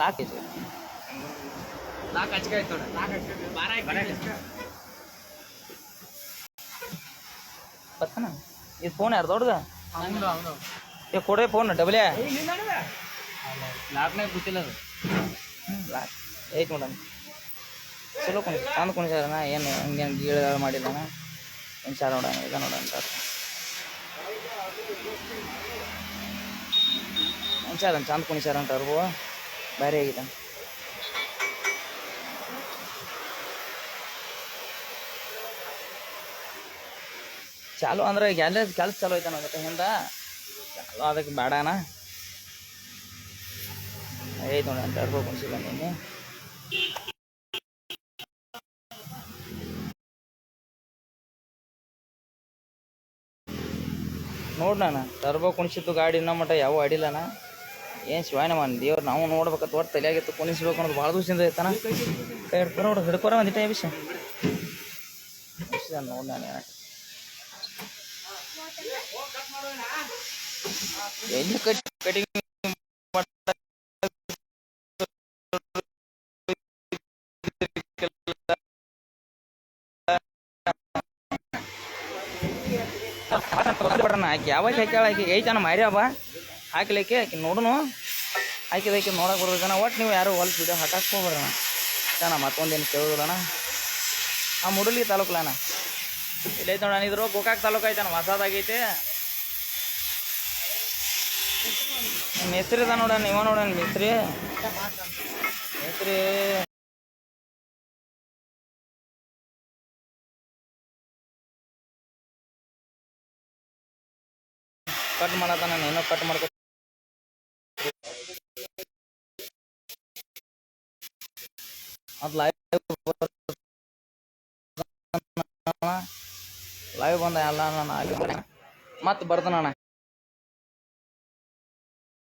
ನಾಲ್ಕು ಕೆಜಿ ನಾಲ್ಕು ಹಚ್ಕೆ. ಆಯ್ತು. ನೋಡಿ ಬಾರ ಬರ್ತಾನ? ಇದು ಫೋನ್ ಯಾರು ದೊಡ್ಡದ ಏ ಕೊಡೆ ಫೋನ್ ಡಬಲ್ ನಾಲ್ಕನೇ ಗೊತ್ತಿಲ್ಲ ಅದು. ಹ್ಞೂ ಐತ್ ನೋಡಣ. ಚಲೋ ಕುಣಿ ಚಂದ ಕುಣಿಸ್ಯಾರಣ ಏನು ಹಂಗೇನು ಗೀಳ ಮಾಡಿಲ್ಲಣ ಕುಣಿಸ್ಯಾರ ನೋಡೋಣ ಈಗ ನೋಡೋಣ ಕುಣಿಸ್ಯಾರ ಚಂದ ಕುಣಿಸ್ಯಾರ ಅಂತ ಅವ್ರಿಗೂ ಬೇರೆ ಆಗಿದೆ ಚಾಲು ಅಂದ್ರೆ ಎಲ್ಲ ಕೆಲಸ ಚಾಲು ಐತೆ ಮತ್ತೆ ಹಿಂದ. ಚಾಲು ಅದಕ್ಕೆ ಬೇಡಣ ಐದು ನೋಡಿ ಅಂತ ಹೇಳ್ಬೇಕು ಅನ್ಸಿಲ್ಲ ನೀನು ನೋಡ್ ನಾನು ಟರ್ಬೋ ಕುಣಿಸಿದ್ದು ಗಾಡಿ ಇನ್ನೂ ಮಟ್ಟ ಯಾವ ಆಡಿಲ್ಲನ. ಏನು ಶಿವಾಯನ ಮನ್ ದೇವ್ರು ನಾವು ನೋಡ್ಬೇಕಂತ ಒಟ್ಟು ತಲೆಯಾಗಿತ್ತು, ಕುಣಿಸ್ಬೇಕು ಅನ್ನೋದು ಭಾಳ ದಿವಸದಿಂದ ಐತನ ಕೈ ಹಿಡ್ಕೊರ ನೋಡು, ಹಿಡ್ಕೊರ ಒಂದಿಟ್ಟ ವಿಷಯ ನೋಡಿ ನಾನು. ಎಲ್ಲಿ ಕಟ್ ಕಟಿಂಗ್ ಯಾವಾಗ ಹಾಕ್ಯಾಳ ಹಾಕಿ ಐತನ ಮಾರ್ಯಾವ ಹಾಕ್ಲಿಕ್ಕೆ, ಆಕಿ ನೋಡೋಣ ಹಾಕಿದಕ್ಕೆ ನೋಡಕ್ ಬರ್ಬೇಕಣ್ಣ ಒಟ್ಟು ನೀವು ಯಾರು ಹೊಲ್ಸ್ ವಿಡಿಯೋ ಹಾಕಾಕ್ಕೋಬಾರಣ ಅಣ್ಣ. ಮತ್ತೊಂದೇನು ಕೇಳೋದಣ್ಣ ಆ ಮುಡಲಿ ತಾಲೂಕಲಣ್ಣ ಇಲ್ಲಿ ಐತೆ ನೋಡಣ ಇದ್ರ ಗೋಕಾಕ್ ತಾಲೂಕು ಐತಣ್ಣ ಹೊಸದಾಗೈತೆ ಮಿಸ್ತ್ರಿ ಅದ ನೋಡಣ ಇವ ನೋಡೋಣ ಮೇಸ್ತ್ರಿ ಮೇಸ್ತ್ರಿ ಕಟ್ ಮಾಡತ್ತಾನ ಏನೋ ಕಟ್ ಮಾಡ್ಕೊ ಅದು ಲೈವ್ ಲೈವ್ ಬಂದ ಎಲ್ಲ ನಾನು ಮತ್ತೆ ಬರ್ತಾನಣ್ಣ